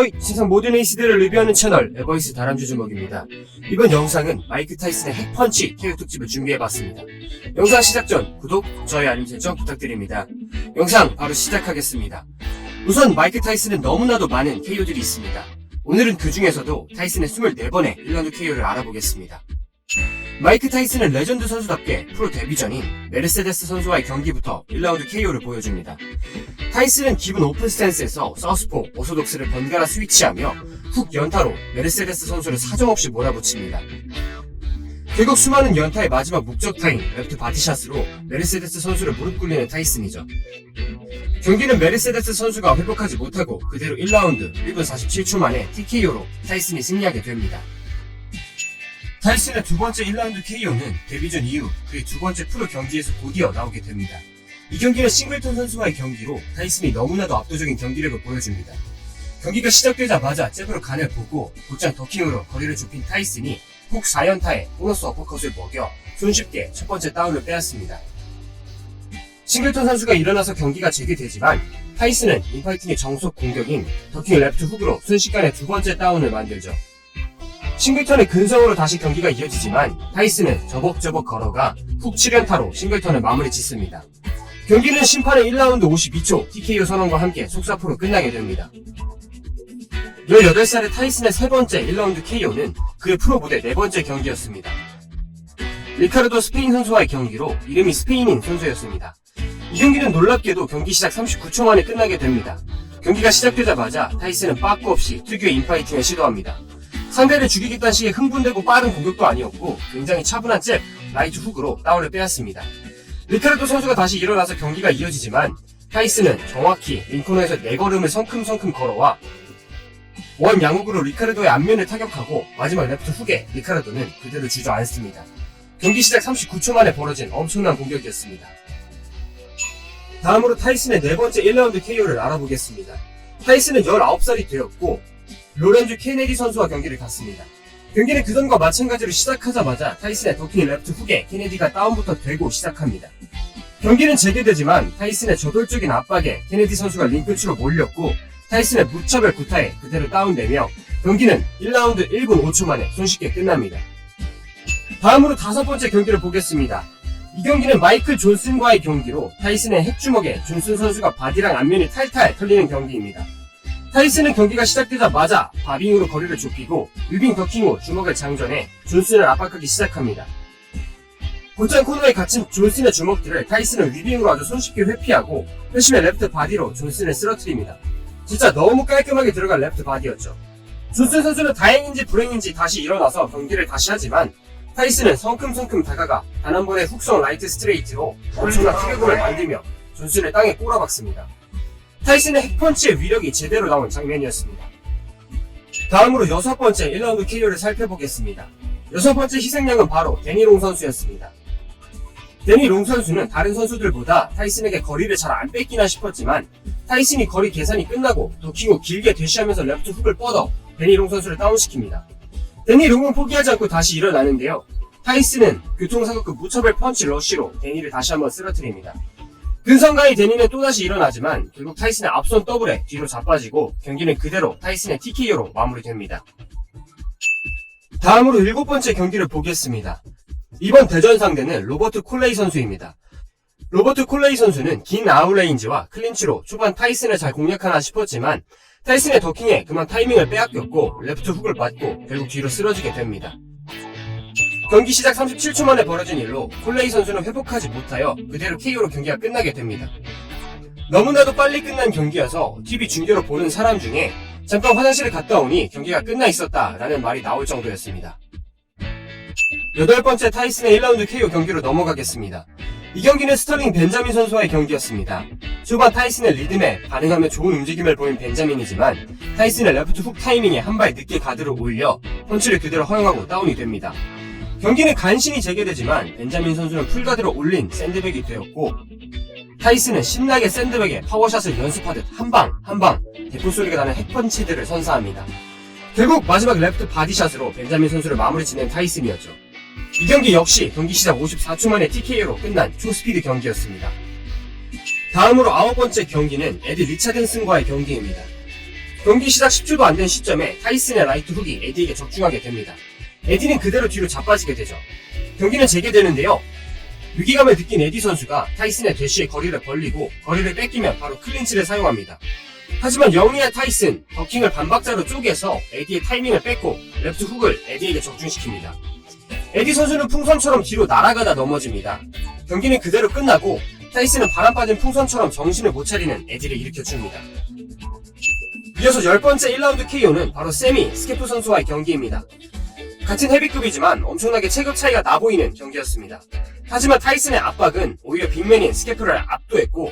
에보이! 세상 모든 에이스들을 리뷰하는 채널 에보이스 다람쥐 주먹입니다. 이번 영상은 마이크 타이슨의 핵펀치 KO 특집을 준비해봤습니다. 영상 시작 전 구독, 좋아요, 알림 설정 부탁드립니다. 영상 바로 시작하겠습니다. 우선 마이크 타이슨은 너무나도 많은 KO들이 있습니다. 오늘은 그 중에서도 타이슨의 24번의 1라운드 KO를 알아보겠습니다. 마이크 타이슨은 레전드 선수답게 프로 데뷔 전인 메르세데스 선수와의 경기부터 1라운드 KO를 보여줍니다. 타이슨은 기본 오픈 스탠스에서 사우스포, 오소독스를 번갈아 스위치하며 훅 연타로 메르세데스 선수를 사정없이 몰아붙입니다. 결국 수많은 연타의 마지막 목적타인 레프트 바디샷으로 메르세데스 선수를 무릎 꿇리는 타이슨이죠. 경기는 메르세데스 선수가 회복하지 못하고 그대로 1라운드 1분 47초 만에 TKO로 타이슨이 승리하게 됩니다. 타이슨의 두 번째 1라운드 KO는 데뷔 전 이후 그의 두 번째 프로 경기에서 곧이어 나오게 됩니다. 이 경기는 싱글턴 선수와의 경기로 타이슨이 너무나도 압도적인 경기력을 보여줍니다. 경기가 시작되자마자 잽으로 간을 보고 곧장 더킹으로 거리를 좁힌 타이슨이 훅 4연타에 보너스 어퍼컷을 먹여 손쉽게 첫 번째 다운을 빼앗습니다. 싱글턴 선수가 일어나서 경기가 재개되지만 타이슨은 인파이팅의 정석 공격인 더킹 레프트 훅으로 순식간에 두 번째 다운을 만들죠. 싱글턴의 근성으로 다시 경기가 이어지지만 타이슨은 저벅저벅 걸어가 훅 7연타로 싱글턴을 마무리 짓습니다. 경기는 심판의 1라운드 52초 TKO 선언과 함께 속사포로 끝나게 됩니다. 18살의 타이슨의 세 번째 1라운드 KO는 그의 프로 무대 네 번째 경기였습니다. 리카르도 스페인 선수와의 경기로 이름이 스페인인 선수였습니다. 이 경기는 놀랍게도 경기 시작 39초 만에 끝나게 됩니다. 경기가 시작되자마자 타이슨은 빠꾸 없이 특유의 인파이팅을 시도합니다. 상대를 죽이겠다는 식의 흥분되고 빠른 공격도 아니었고 굉장히 차분한 잽, 라이트 훅으로 다운을 빼앗습니다. 리카르도 선수가 다시 일어나서 경기가 이어지지만 타이슨은 정확히 링코너에서 네 걸음을 성큼성큼 걸어와 원 양욱으로 리카르도의 앞면을 타격하고 마지막 레프트 훅에 리카르도는 그대로 주저앉습니다. 경기 시작 39초 만에 벌어진 엄청난 공격이었습니다. 다음으로 타이슨의 네 번째 1라운드 KO를 알아보겠습니다. 타이슨은 19살이 되었고 로렌즈 케네디 선수와 경기를 갔습니다. 경기는 그전과 마찬가지로 시작하자마자 타이슨의 더킹 레프트 훅에 케네디가 다운부터 되고 시작합니다. 경기는 재개되지만 타이슨의 저돌적인 압박에 케네디 선수가 링크치로 몰렸고 타이슨의 무차별 구타에 그대로 다운되며 경기는 1라운드 1분 5초 만에 손쉽게 끝납니다. 다음으로 다섯 번째 경기를 보겠습니다. 이 경기는 마이클 존슨과의 경기로 타이슨의 핵주먹에 존슨 선수가 바디랑 앞면이 탈탈 털리는 경기입니다. 타이슨은 경기가 시작되자마자 바빙으로 거리를 좁히고 뮤빙 더킹 후 주먹을 장전해 존슨을 압박하기 시작합니다. 곧장 코너에 갇힌 존슨의 주먹들을 타이슨은 위빙으로 아주 손쉽게 회피하고 회심의 레프트 바디로 존슨을 쓰러뜨립니다. 진짜 너무 깔끔하게 들어간 레프트 바디였죠. 존슨 선수는 다행인지 불행인지 다시 일어나서 경기를 다시 하지만 타이슨은 성큼성큼 다가가 단 한 번의 훅성 라이트 스트레이트로 엄청난 투격을 만들며 존슨을 땅에 꼬라박습니다. 타이슨의 핵펀치의 위력이 제대로 나온 장면이었습니다. 다음으로 여섯 번째 1라운드 KO를 살펴보겠습니다. 여섯 번째 희생양은 바로 데니롱 선수였습니다. 데니롱 선수는 다른 선수들보다 타이슨에게 거리를 잘 안 뺏기나 싶었지만 타이슨이 거리 계산이 끝나고 도킹 후 길게 대시하면서 레프트 훅을 뻗어 데니롱 선수를 다운시킵니다. 데니롱은 포기하지 않고 다시 일어나는데요. 타이슨은 교통사고급 무차별 펀치 러쉬로 데니를 다시 한번 쓰러뜨립니다. 근성가의 데니는 또다시 일어나지만 결국 타이슨의 앞선 더블에 뒤로 자빠지고 경기는 그대로 타이슨의 TKO로 마무리됩니다. 다음으로 일곱 번째 경기를 보겠습니다. 이번 대전 상대는 로버트 콜레이 선수입니다. 로버트 콜레이 선수는 긴 아웃레인지와 클린치로 초반 타이슨을 잘 공략하나 싶었지만 타이슨의 더킹에 그만 타이밍을 빼앗겼고 레프트 훅을 맞고 결국 뒤로 쓰러지게 됩니다. 경기 시작 37초 만에 벌어진 일로 콜레이 선수는 회복하지 못하여 그대로 KO로 경기가 끝나게 됩니다. 너무나도 빨리 끝난 경기여서 TV 중계로 보는 사람 중에 잠깐 화장실을 갔다 오니 경기가 끝나 있었다 라는 말이 나올 정도였습니다. 여덟 번째 타이슨의 1라운드 KO 경기로 넘어가겠습니다. 이 경기는 스털링 벤자민 선수와의 경기였습니다. 초반 타이슨의 리듬에 반응하며 좋은 움직임을 보인 벤자민이지만 타이슨의 레프트 훅 타이밍에 한 발 늦게 가드를 올려 펀치를 그대로 허용하고 다운이 됩니다. 경기는 간신히 재개되지만 벤자민 선수는 풀가드로 올린 샌드백이 되었고 타이슨은 신나게 샌드백에 파워샷을 연습하듯 한 방 한방 대포 소리가 나는 핵펀치들을 선사합니다. 결국 마지막 레프트 바디샷으로 벤자민 선수를 마무리 짓는 타이슨이었죠. 이 경기 역시 경기 시작 54초 만에 TKO로 끝난 초스피드 경기였습니다. 다음으로 아홉 번째 경기는 에디 리차든슨과의 경기입니다. 경기 시작 10초도 안 된 시점에 타이슨의 라이트 훅이 에디에게 적중하게 됩니다. 에디는 그대로 뒤로 자빠지게 되죠. 경기는 재개되는데요. 위기감을 느낀 에디 선수가 타이슨의 대시에 거리를 벌리고 거리를 뺏기면 바로 클린치를 사용합니다. 하지만 영리한 타이슨, 더킹을 반박자로 쪼개서 에디의 타이밍을 뺏고 레프트 훅을 에디에게 적중시킵니다. 에디 선수는 풍선처럼 뒤로 날아가다 넘어집니다. 경기는 그대로 끝나고 타이슨은 바람 빠진 풍선처럼 정신을 못 차리는 에디를 일으켜줍니다. 이어서 10번째 1라운드 KO는 바로 세미 스케프 선수와의 경기입니다. 같은 헤비급이지만 엄청나게 체급 차이가 나 보이는 경기였습니다. 하지만 타이슨의 압박은 오히려 빅맨인 스케프를 압도했고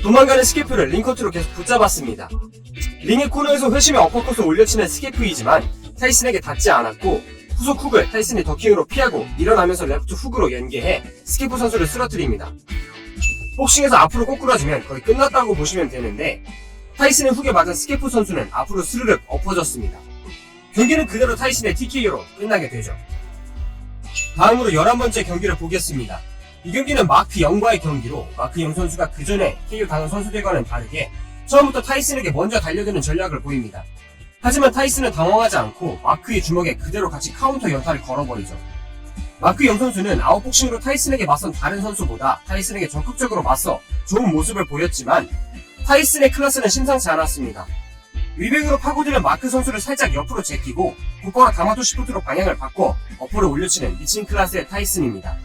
도망가는 스케프를 링커트로 계속 붙잡았습니다. 링의 코너에서 회심의 어퍼컷을 올려치는 스케프이지만 타이슨에게 닿지 않았고 후속 훅을 타이슨이 더킹으로 피하고 일어나면서 레프트 훅으로 연계해 스케프 선수를 쓰러뜨립니다. 복싱에서 앞으로 꼬꾸라지면 거의 끝났다고 보시면 되는데 타이슨의 훅에 맞은 스케프 선수는 앞으로 스르륵 엎어졌습니다. 경기는 그대로 타이슨의 TKO로 끝나게 되죠. 다음으로 11번째 경기를 보겠습니다. 이 경기는 마크 영과의 경기로 마크 영 선수가 그 전에 KO 당한 선수들과는 다르게 처음부터 타이슨에게 먼저 달려드는 전략을 보입니다. 하지만 타이슨은 당황하지 않고 마크의 주먹에 그대로 같이 카운터 연타를 걸어버리죠. 마크 영 선수는 아웃복싱으로 타이슨에게 맞선 다른 선수보다 타이슨에게 적극적으로 맞서 좋은 모습을 보였지만 타이슨의 클래스는 심상치 않았습니다. 위백으로 파고드는 마크 선수를 살짝 옆으로 제끼고 곧바로 가마도 시프트로 방향을 바꿔 어퍼를 올려치는 미친 클래스의 타이슨입니다.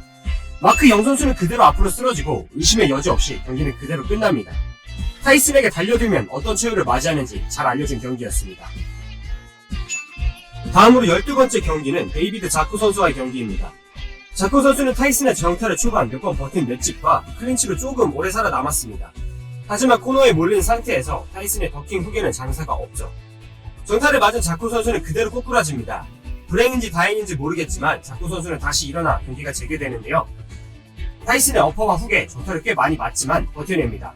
마크 영 선수는 그대로 앞으로 쓰러지고 의심의 여지 없이 경기는 그대로 끝납니다. 타이슨에게 달려들면 어떤 최후를 맞이하는지 잘 알려진 경기였습니다. 다음으로 12번째 경기는 데이비드 자쿠 선수와의 경기입니다. 자쿠 선수는 타이슨의 정타를 초반 몇 번 버틴 맷집과 클린치로 조금 오래 살아남았습니다. 하지만 코너에 몰린 상태에서 타이슨의 더킹 후에는 장사가 없죠. 정타를 맞은 자쿠 선수는 그대로 꼬꾸라집니다. 불행인지 다행인지 모르겠지만 자쿠 선수는 다시 일어나 경기가 재개되는데요. 타이슨의 어퍼와 훅에 정타를 꽤 많이 맞지만 버텨냅니다.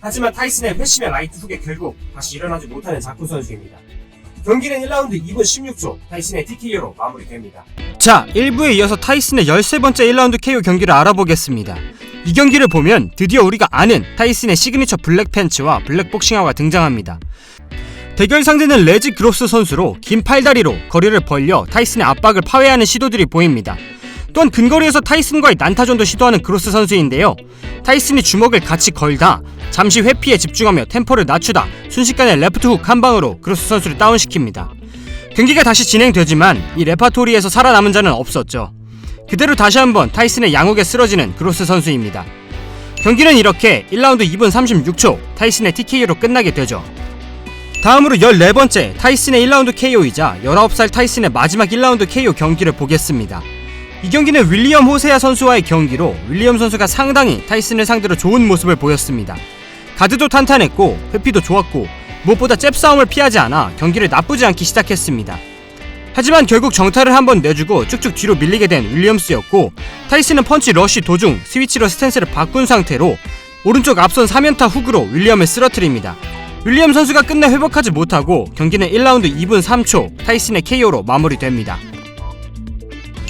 하지만 타이슨의 회심의 라이트 훅에 결국 다시 일어나지 못하는 자쿠 선수입니다. 경기는 1라운드 2분 16초 타이슨의 TKO로 마무리됩니다. 자, 1부에 이어서 타이슨의 13번째 1라운드 KO 경기를 알아보겠습니다. 이 경기를 보면 드디어 우리가 아는 타이슨의 시그니처 블랙 팬츠와 블랙 복싱화가 등장합니다. 대결 상대는 레지 그로스 선수로 긴 팔다리로 거리를 벌려 타이슨의 압박을 파괴하는 시도들이 보입니다. 또한 근거리에서 타이슨과의 난타전도 시도하는 그로스 선수인데요. 타이슨이 주먹을 같이 걸다 잠시 회피에 집중하며 템포를 낮추다 순식간에 레프트 훅 한 방으로 그로스 선수를 다운시킵니다. 경기가 다시 진행되지만 이 레파토리에서 살아남은 자는 없었죠. 그대로 다시 한번 타이슨의 양욱에 쓰러지는 그로스 선수입니다. 경기는 이렇게 1라운드 2분 36초 타이슨의 TKO로 끝나게 되죠. 다음으로 14번째 타이슨의 1라운드 KO이자 19살 타이슨의 마지막 1라운드 KO 경기를 보겠습니다. 이 경기는 윌리엄 호세아 선수와의 경기로 윌리엄 선수가 상당히 타이슨을 상대로 좋은 모습을 보였습니다. 가드도 탄탄했고 회피도 좋았고 무엇보다 잽 싸움을 피하지 않아 경기를 나쁘지 않게 시작했습니다. 하지만 결국 정타를 한 번 내주고 쭉쭉 뒤로 밀리게 된 윌리엄스였고 타이슨은 펀치 러쉬 도중 스위치로 스탠스를 바꾼 상태로 오른쪽 앞선 3연타 훅으로 윌리엄을 쓰러뜨립니다. 윌리엄 선수가 끝내 회복하지 못하고 경기는 1라운드 2분 3초 타이슨의 KO로 마무리됩니다.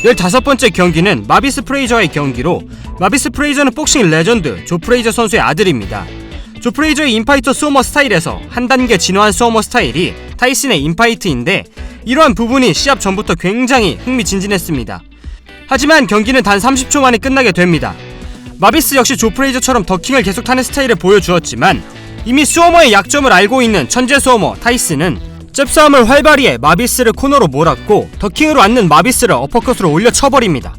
15번째 경기는 마비스 프레이저와의 경기로 마비스 프레이저는 복싱 레전드 조 프레이저 선수의 아들입니다. 조 프레이저의 인파이터 수어머 스타일에서 한 단계 진화한 수어머 스타일이 타이슨의 인파이트인데 이러한 부분이 시합 전부터 굉장히 흥미진진했습니다. 하지만 경기는 단 30초 만에 끝나게 됩니다. 마비스 역시 조 프레이저처럼 더킹을 계속 타는 스타일을 보여주었지만 이미 수어머의 약점을 알고 있는 천재 수어머 타이슨은 잽싸움을 활발히 해 마비스를 코너로 몰았고 더킹으로 앉는 마비스를 어퍼컷으로 올려 쳐버립니다.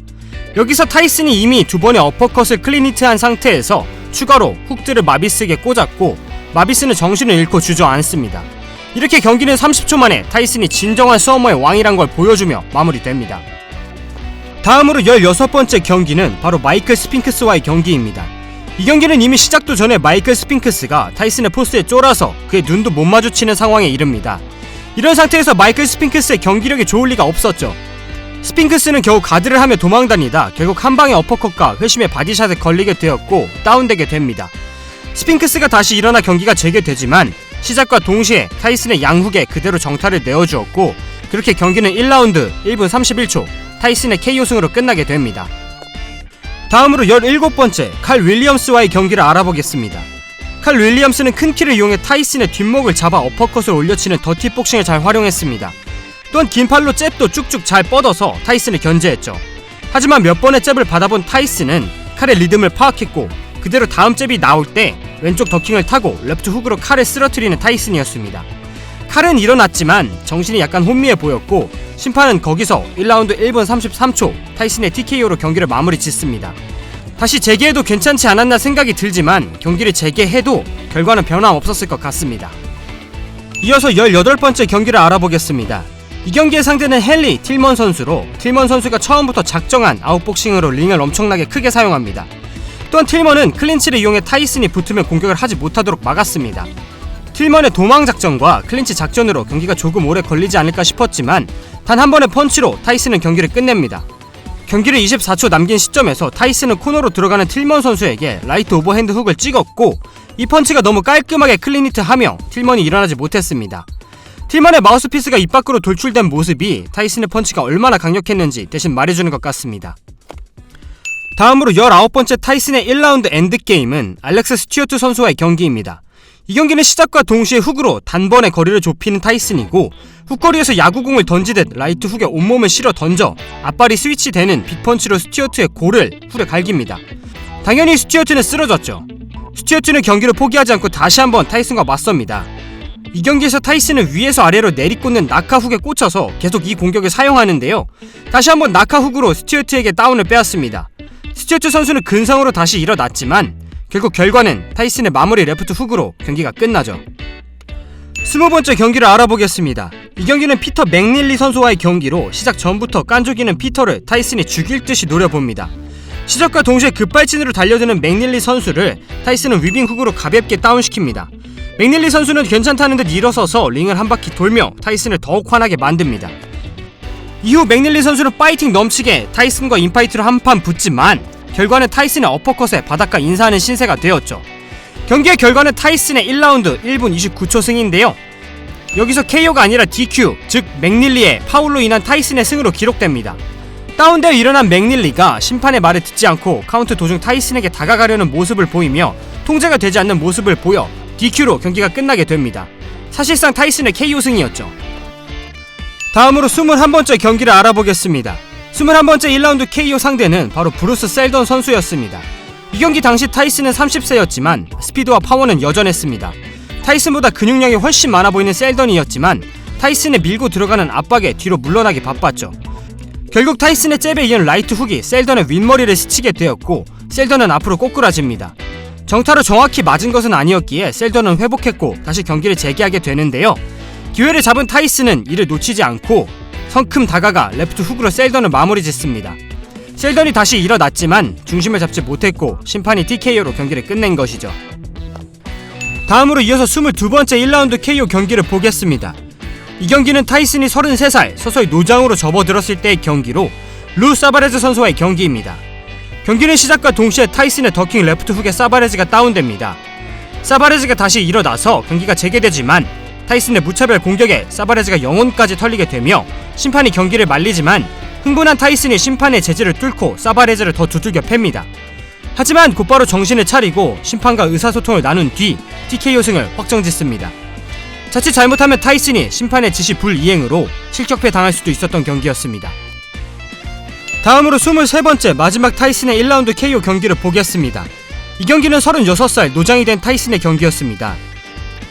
여기서 타이슨이 이미 두 번의 어퍼컷을 클리니트한 상태에서 추가로 훅들을 마비스에게 꽂았고 마비스는 정신을 잃고 주저앉습니다. 이렇게 경기는 30초 만에 타이슨이 진정한 수어머의 왕이란 걸 보여주며 마무리됩니다. 다음으로 16번째 경기는 바로 마이클 스핑크스와의 경기입니다. 이 경기는 이미 시작도 전에 마이클 스핑크스가 타이슨의 포스에 쫄아서 그의 눈도 못 마주치는 상황에 이릅니다. 이런 상태에서 마이클 스핑크스의 경기력이 좋을 리가 없었죠. 스핑크스는 겨우 가드를 하며 도망다니다 결국 한 방의 어퍼컷과 회심의 바디샷에 걸리게 되었고 다운되게 됩니다. 스핑크스가 다시 일어나 경기가 재개되지만 시작과 동시에 타이슨의 양훅에 그대로 정타를 내어주었고 그렇게 경기는 1라운드 1분 31초 타이슨의 KO 승으로 끝나게 됩니다. 다음으로 17번째 칼 윌리엄스와의 경기를 알아보겠습니다. 칼 윌리엄스는 큰 키를 이용해 타이슨의 뒷목을 잡아 어퍼컷을 올려치는 더티 복싱을 잘 활용했습니다. 또한 긴 팔로 잽도 쭉쭉 잘 뻗어서 타이슨을 견제했죠. 하지만 몇 번의 잽을 받아본 타이슨은 칼의 리듬을 파악했고 그대로 다음 잽이 나올 때 왼쪽 더킹을 타고 레프트 훅으로 칼을 쓰러뜨리는 타이슨이었습니다. 칼은 일어났지만 정신이 약간 혼미해 보였고 심판은 거기서 1라운드 1분 33초 타이슨의 TKO로 경기를 마무리 짓습니다. 다시 재개해도 괜찮지 않았나 생각이 들지만 경기를 재개해도 결과는 변함없었을 것 같습니다. 이어서 18번째 경기를 알아보겠습니다. 이 경기의 상대는 헨리 틸먼 선수로 틸먼 선수가 처음부터 작정한 아웃복싱으로 링을 엄청나게 크게 사용합니다. 또한 틸먼은 클린치를 이용해 타이슨이 붙으면 공격을 하지 못하도록 막았습니다. 틸먼의 도망 작전과 클린치 작전으로 경기가 조금 오래 걸리지 않을까 싶었지만 단 한 번의 펀치로 타이슨은 경기를 끝냅니다. 경기를 24초 남긴 시점에서 타이슨은 코너로 들어가는 틸먼 선수에게 라이트 오버핸드 훅을 찍었고 이 펀치가 너무 깔끔하게 클린히트 하며 틸먼이 일어나지 못했습니다. 틸먼의 마우스피스가 입 밖으로 돌출된 모습이 타이슨의 펀치가 얼마나 강력했는지 대신 말해주는 것 같습니다. 다음으로 19번째 타이슨의 1라운드 엔드게임은 알렉스 스튜어트 선수와의 경기입니다. 이 경기는 시작과 동시에 훅으로 단번에 거리를 좁히는 타이슨이고 훅거리에서 야구공을 던지듯 라이트 훅에 온몸을 실어 던져 앞발이 스위치 되는 빅펀치로 스튜어트의 골을 훌에 갈깁니다. 당연히 스튜어트는 쓰러졌죠. 스튜어트는 경기를 포기하지 않고 다시 한번 타이슨과 맞섭니다. 이 경기에서 타이슨은 위에서 아래로 내리꽂는 낙하 훅에 꽂혀서 계속 이 공격을 사용하는데요. 다시 한번 낙하 훅으로 스튜어트에게 다운을 빼앗습니다. 스튜어트 선수는 근성으로 다시 일어났지만 결국 결과는 타이슨의 마무리 레프트 훅으로 경기가 끝나죠. 스무 번째 경기를 알아보겠습니다. 이 경기는 피터 맥닐리 선수와의 경기로 시작 전부터 깐족이는 피터를 타이슨이 죽일 듯이 노려봅니다. 시작과 동시에 급발진으로 달려드는 맥닐리 선수를 타이슨은 위빙 훅으로 가볍게 다운시킵니다. 맥닐리 선수는 괜찮다는 듯 일어서서 링을 한 바퀴 돌며 타이슨을 더욱 화나게 만듭니다. 이후 맥닐리 선수는 파이팅 넘치게 타이슨과 인파이트로 한판 붙지만 결과는 타이슨의 어퍼컷에 바닥과 인사하는 신세가 되었죠. 경기의 결과는 타이슨의 1라운드 1분 29초 승인데요. 여기서 KO가 아니라 DQ, 즉 맥닐리의 파울로 인한 타이슨의 승으로 기록됩니다. 다운되어 일어난 맥닐리가 심판의 말을 듣지 않고 카운트 도중 타이슨에게 다가가려는 모습을 보이며 통제가 되지 않는 모습을 보여 DQ로 경기가 끝나게 됩니다. 사실상 타이슨의 KO 승이었죠. 다음으로 21번째 경기를 알아보겠습니다. 21번째 1라운드 KO 상대는 바로 브루스 셀던 선수였습니다. 이 경기 당시 타이슨은 30세였지만 스피드와 파워는 여전했습니다. 타이슨보다 근육량이 훨씬 많아 보이는 셀던이었지만 타이슨의 밀고 들어가는 압박에 뒤로 물러나기 바빴죠. 결국 타이슨의 잽에 이은 라이트 훅이 셀던의 윗머리를 스치게 되었고 셀던은 앞으로 꼬꾸라집니다. 정타로 정확히 맞은 것은 아니었기에 셀던은 회복했고 다시 경기를 재개하게 되는데요. 기회를 잡은 타이슨은 이를 놓치지 않고 성큼 다가가 레프트 훅으로 셀던을 마무리 짓습니다. 셀던이 다시 일어났지만 중심을 잡지 못했고 심판이 TKO로 경기를 끝낸 것이죠. 다음으로 이어서 22번째 1라운드 KO 경기를 보겠습니다. 이 경기는 타이슨이 33살 서서히 노장으로 접어들었을 때의 경기로 루 사바레즈 선수와의 경기입니다. 경기는 시작과 동시에 타이슨의 더킹 레프트 훅에 사바레즈가 다운됩니다. 사바레즈가 다시 일어나서 경기가 재개되지만 타이슨의 무차별 공격에 사바레즈가 영혼까지 털리게 되며 심판이 경기를 말리지만 흥분한 타이슨이 심판의 제지를 뚫고 사바레즈를 더 두들겨 팹니다. 하지만 곧바로 정신을 차리고 심판과 의사소통을 나눈 뒤 TKO 승을 확정짓습니다. 자칫 잘못하면 타이슨이 심판의 지시 불이행으로 실격패 당할 수도 있었던 경기였습니다. 다음으로 23번째 마지막 타이슨의 1라운드 KO 경기를 보겠습니다. 이 경기는 36살 노장이 된 타이슨의 경기였습니다.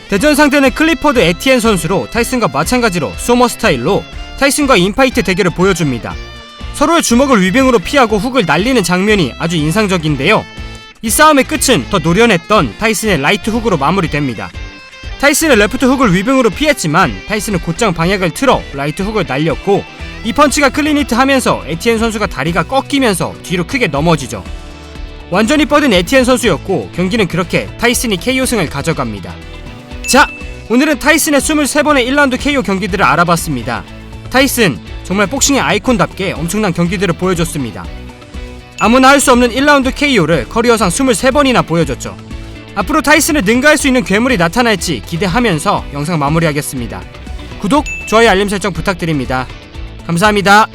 대전 상대는 클리퍼드 에티엔 선수로 타이슨과 마찬가지로 소머 스타일로 타이슨과 인파이트 대결을 보여줍니다. 서로의 주먹을 위빙으로 피하고 훅을 날리는 장면이 아주 인상적인데요. 이 싸움의 끝은 더 노련했던 타이슨의 라이트 훅으로 마무리됩니다. 타이슨의 레프트 훅을 위빙으로 피했지만 타이슨은 곧장 방향을 틀어 라이트 훅을 날렸고 이 펀치가 클린히트 하면서 에티엔 선수가 다리가 꺾이면서 뒤로 크게 넘어지죠. 완전히 뻗은 에티엔 선수였고 경기는 그렇게 타이슨이 KO승을 가져갑니다. 자, 오늘은 타이슨의 23번의 1라운드 KO 경기들을 알아봤습니다. 타이슨, 정말 복싱의 아이콘답게 엄청난 경기들을 보여줬습니다. 아무나 할 수 없는 1라운드 KO를 커리어상 23번이나 보여줬죠. 앞으로 타이슨을 능가할 수 있는 괴물이 나타날지 기대하면서 영상 마무리하겠습니다. 구독, 좋아요, 알림 설정 부탁드립니다. 감사합니다.